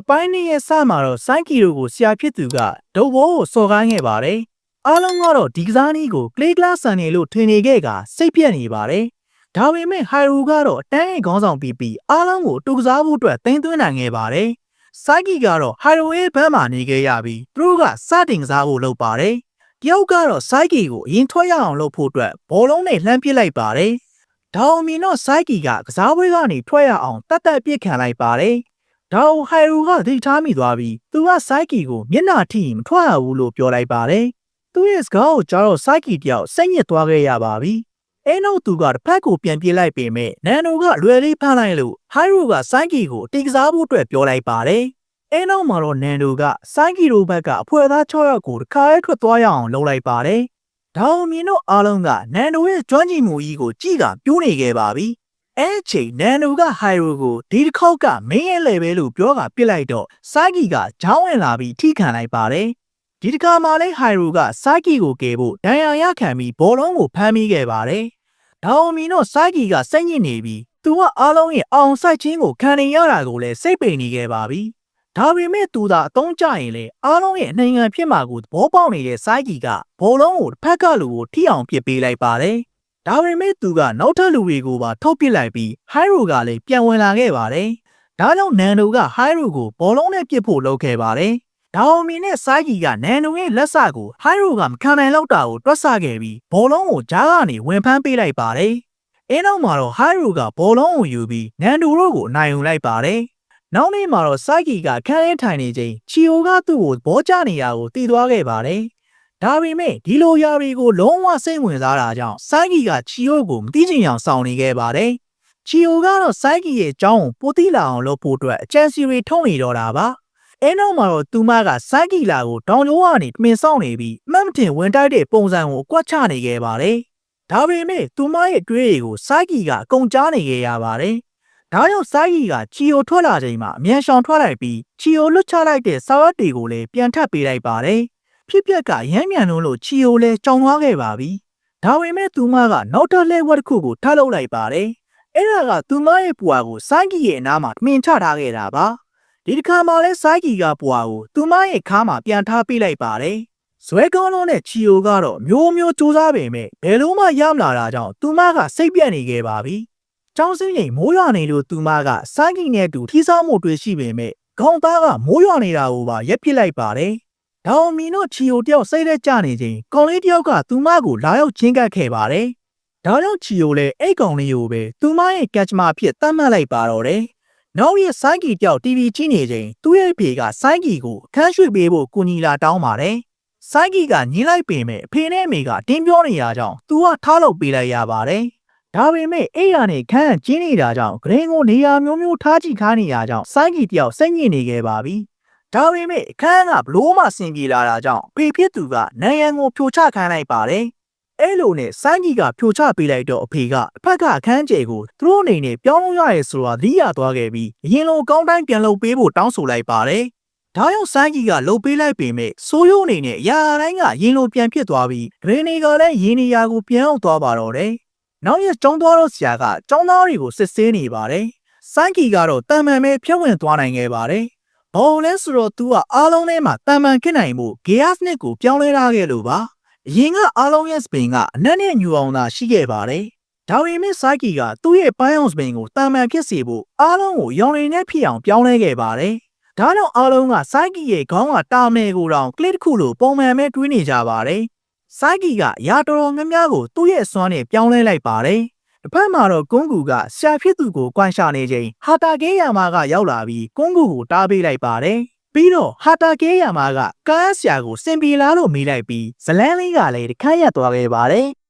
အပိုင်းနှစ်ရဲ့စမှာတော့စိုင်းကီတို့ကိုဆရာဖြစ်သူကဒုတ်ဘောကိုစော်ကားခဲ့ပါတယ်အားလုံးကတော့ဒီကစားနည်းကို clay glass ဆန်နေလို့ထင်နေခဲ့ကစိတ်ပြက်နေပါတယ်ဒါပေမဲ့ဟိုင်ရူကတော့အတန်းရဲ့ခေါင်းဆောင်ပြီးပြီးအားလုံးကိုတူကစားဖို့အတွက်တင်သွင်းနိုင်ခဲ့ပါတယ်စိုင်းကီကတော့ဟိုင်ရူရဲ့ဘက်မှာနေခဲ့ရပြီးသူတို့ကစတင်ကစားဖို့လုပ်ပါတယ်တယောက်ကတော့စိုင်းကီကိုအရင်ထွက်ရအောင်လုပ်ဖို့အတွက်ဘောလုံးနဲ့လှမ်းပစ်လိုက်ပါတယ်ဒါအောင်မြင်တော့စိုင်းကီကကစားပွဲကနေထွက်ရအောင်တတ်တတ်ပစ်ခံလိုက်ပါတယ် ဒါအောင်ဟိုင်ရူကသိထားမိသွားပြီးသူကစိုင်းကီကိုမျက်နှာထိရင်မထွက်ရဘူးလို့ပြောလိုက်ပါတယ်သူ့ရဲ့စကားကိုကြားတော့စိုင်းကီတယောက်စိတ်ညစ်သွားခဲ့ရပါပြီအဲနောက်သူကတစ်ဖက်ကိုပြန်ပြေးလိုက်ပေမဲ့နန်နိုကလွယ်လေးဖမ်းလိုက်လို့ဟိုင်ရူကစိုင်းကီကိုတိကစားဖို့အတွက်ပြောလိုက်ပါတယ်အဲနောက်မှာတော့နန်နိုကစိုင်းကီတို့ဘက်ကအဖွဲသား6ယောက်ကိုတစ်ခါရဲထွက်သွားရအောင်လုပ်လိုက်ပါတယ်ဒါအောင်မြင်တော့အားလုံးကနန်နိုရဲ့ကျွမ်းကျင်မှုကြီးကိုကြည့်ကပြိုးနေခဲ့ပါပြီ အဲအချိန်နန်နိုကဟိုင်ရူကိုဒီတစ်ခေါက်ကမင်းရဲ့လေပဲလို့ပြောကပစ်လိုက်တော့စိုင်းကီကဂျောင်းဝင်လာပြီးထိခံလိုက်ပါတယ်ဒီတစ်ခါမှလည်းဟိုင်ရူကစိုင်းကီကိုကယ်ဖို့ဒဏ်ရာရခံပြီးဘောလုံးကိုဖမ်းမိခဲ့ပါတယ်ဒါအောင်မြင်တော့စိုင်းကီကစိတ်ညစ်နေပြီးသူကအားလုံးရဲ့အောင်ဆိုင်ခြင်းကိုခံနေရတာကိုလည်းစိတ်ပိန်နေခဲ့ပါပြီဒါပေမဲ့သူသာအတုံးကြရင်လေအားလုံးရဲ့နိုင်ငံဖြစ်မှာကိုသဘောပေါက်နေတဲ့စိုင်းကြီးကဘောလုံးကိုတစ်ဖက်ကလူကိုထိအောင်ပစ်ပေးလိုက်ပါတယ်။ ဒါပေမဲ့သူကနောက်ထပ်လူတွေကိုပါထုတ်ပစ်လိုက်ပြီးဟိုင်ရိုကလည်းပြန်ဝင်လာခဲ့ပါတယ်။ဒါကြောင့်နန်ဒိုကဟိုင်ရိုကိုဘောလုံးနဲ့ပစ်ဖို့လုပ်ခဲ့ပါတယ်။ဒါအောင်မီနဲ့စိုင်းကြီးကနန်ဒိုရဲ့လက်စကိုဟိုင်ရိုကမခံနိုင်တော့တာကိုတွက်ဆခဲ့ပြီးဘောလုံးကိုဂျားကနေဝင်ဖမ်းပေးလိုက်ပါတယ်။အဲနောက်မှာတော့ဟိုင်ရိုကဘောလုံးကိုယူပြီးနန်ဒိုတို့ကိုအနိုင်ယူလိုက်ပါတယ်။နောက်နေ့မှာတော့စိုက်ကီကခန်းရင်းထိုင်နေချိန်ချီယိုကသူ့ကိုဘောချနေတာကိုတည်သွားခဲ့ပါတယ်။ ဒါပေမဲ့ဒီလိုຢာတွေကိုလုံးဝစိတ်ဝင်စားတာကြောင့်စိုက်ကီကချီယိုကိုမသိချင်အောင်စောင့်နေခဲ့ပါတယ်။ချီယိုကတော့စိုက်ကီရဲ့အကြောင်းကိုပိုသိလာအောင်လုပ်ဖို့အတွက်အချန်စီရီထုတ်နေတော့တာပါ။အဲနောက်မှာတော့သူမကစိုက်ကီလာကိုတောင်ကျိုးကနေတွင်ဆောင်နေပြီးမှတ်မတင်ဝင်တိုက်တဲ့ပုံစံကိုအကွက်ချနေခဲ့ပါတယ်။ဒါပေမဲ့သူမရဲ့တွေးတွေကိုစိုက်ကီကအကုန်ကြားနေခဲ့ရပါတယ်။ဒါကြောင့်စိုင်းကြီးကချီယိုထွက်လာချိန်မှာအမြန်ရှောင်ထွက်လိုက်ပြီးချီယိုလွတ်ချလိုက်တဲ့စာရွက်တွေကိုလည်းပြန်ထပ်ပေးလိုက်ပါတယ်။ ဖြစ်ပျက်ကရမ်းမြန်လုံးလို့ချီယိုလည်းကြောင်သွားခဲ့ပါပြီ။ဒါပေမဲ့သူမကနောက်ထပ်လဲဝက်တစ်ခုကိုထပ်လုပ်လိုက်ပါတယ်။အဲ့ဒါကသူမရဲ့ပွာကိုစိုင်းကြီးရဲ့အနားမှာမှင်ချထားခဲ့တာပါ။ဒီတစ်ခါမှလဲစိုင်းကြီးကပွာကိုသူမရဲ့ခါမှာပြန်ထားပေးလိုက်ပါတယ်။ဇွဲကောင်းလုံးနဲ့ချီယိုကတော့မျိုးမျိုးစူးစမ်းပေမဲ့ဘယ်လို့မှရမလာတာကြောင့်သူမကစိတ်ပြတ်နေခဲ့ပါပြီ။ကျောင်းစင်းရင်မိုးရွာနေလို့သူမကစိုင်းကင်နဲ့အတူထီးဆောင်မှုတွေ့ရှိပေမဲ့ခေါင်းသားကမိုးရွာနေတာကိုပါရက်ပစ်လိုက်ပါတယ်။ ဒေါင်မီနိုချီယိုတယောက်စိတ်သက်ကြနေချိန်ကောင်လေးတယောက်ကသူမကိုလာရောက်ချင်းကပ်ခဲ့ပါတယ်။ဒါကြောင့်ချီယိုလည်းအဲ့ကောင်လေးကိုပဲသူမရဲ့ကက်ချမာဖြစ်တတ်မှတ်လိုက်ပါတော့တယ်။နောက်ရက်စိုင်းကီတယောက် TV ကြည့်နေချိန်သူ့ရဲ့ဖေကစိုင်းကီကိုအခန်းရွှေ့ပေးဖို့ကူညီလာတောင်းပါတယ်။စိုင်းကီကညီးလိုက်ပေမဲ့အဖေနဲ့အမေကတင်းပြောနေရကြောင်းသူကထားလုပ်ပေးလိုက်ရပါတယ်။ဒါပေမဲ့အဲ့ရနေခန်းကကျင်းနေတာကြောင့်ဂရင်းကိုနေရာမျိုးမျိုးထားကြည့်ခါနေရကြောင့်စိုင်းကြီးတယောက်စိတ်ညစ်နေခဲ့ပါပြီ။ ဒါပေမဲ့အခန်းကဘလို့မှဆင်ပြေလာတာကြောင့်ဖေဖြစ်သူကနန်ရန်ကိုဖြိုချခိုင်းလိုက်ပါတယ်။အဲ့လိုနဲ့စိုင်းကြီးကဖြိုချပေးလိုက်တော့အဖေကအဖက်ကအခန်းကျယ်ကိုသူတို့အနေနဲ့ပြောင်းလို့ရရဲဆိုတာသိရသွားခဲ့ပြီးအရင်လိုကောင်းတိုင်းပြန်လုပ်ပေးဖို့တောင်းဆိုလိုက်ပါတယ်။ဒါကြောင့်စိုင်းကြီးကလှုပ်ပေးလိုက်ပေမဲ့စိုးရိုးအနေနဲ့ရာတိုင်းကရင်လိုပြန်ဖြစ်သွားပြီးဂရင်းနေကလည်းရင်းနေရာကိုပြန်အောင်သွားပါတော့တယ်။နောက်ရက်ကျောင်းသွားတော့ဆရာကကျောင်းသားတွေကိုစစ်ဆေးနေပါတယ်။စိုင်းကီကတော့တန်မှန်ပဲဖြုတ်ဝင်သွားနိုင်ခဲ့ပါတယ်။ ဘာလို့လဲဆိုတော့ तू ကအားလုံးထဲမှာတန်မှန်ဖြစ်နိုင်မှု gas နဲ့ကိုပြောင်းလဲထားခဲ့လို့ပါ။အရင်ကအားလုံးရဲ့စပင်ကအနက်နဲ့ညူအောင်သာရှိခဲ့ပါတယ်။ဒါပေမဲ့စိုင်းကီကသူ့ရဲ့ပန်းအောင်စပင်ကိုတန်မှန်ဖြစ်စေဖို့အားလုံးကိုရောင်ရည်နဲ့ဖြစ်အောင်ပြောင်းလဲခဲ့ပါတယ်။ဒါကြောင့်အားလုံးကစိုင်းကီရဲ့ခေါင်းကတာမယ်ကိုတောင်ကလစ်တစ်ခုလိုပုံမှန်ပဲတွေးနေကြပါတယ်။စိုင်းကီကရာတော်တော်များများကိုသူ့ရဲ့စွမ်းနဲ့ပြောင်းလဲလိုက်ပါတယ်။ တစ်ဖက်မှာတော့ကွန်းကူကဆရာဖြစ်သူကိုကွမ်းရှာနေချိန်ဟာတာကေးယာမာကရောက်လာပြီးကွန်းကူကိုတားပေးလိုက်ပါတယ်။ပြီးတော့ဟာတာကေးယာမာကကားဆရာကိုစင်ပီလာလို့မေးလိုက်ပြီးဇလန်းလေးကလည်းတခါရက်သွားခဲ့ပါတယ်။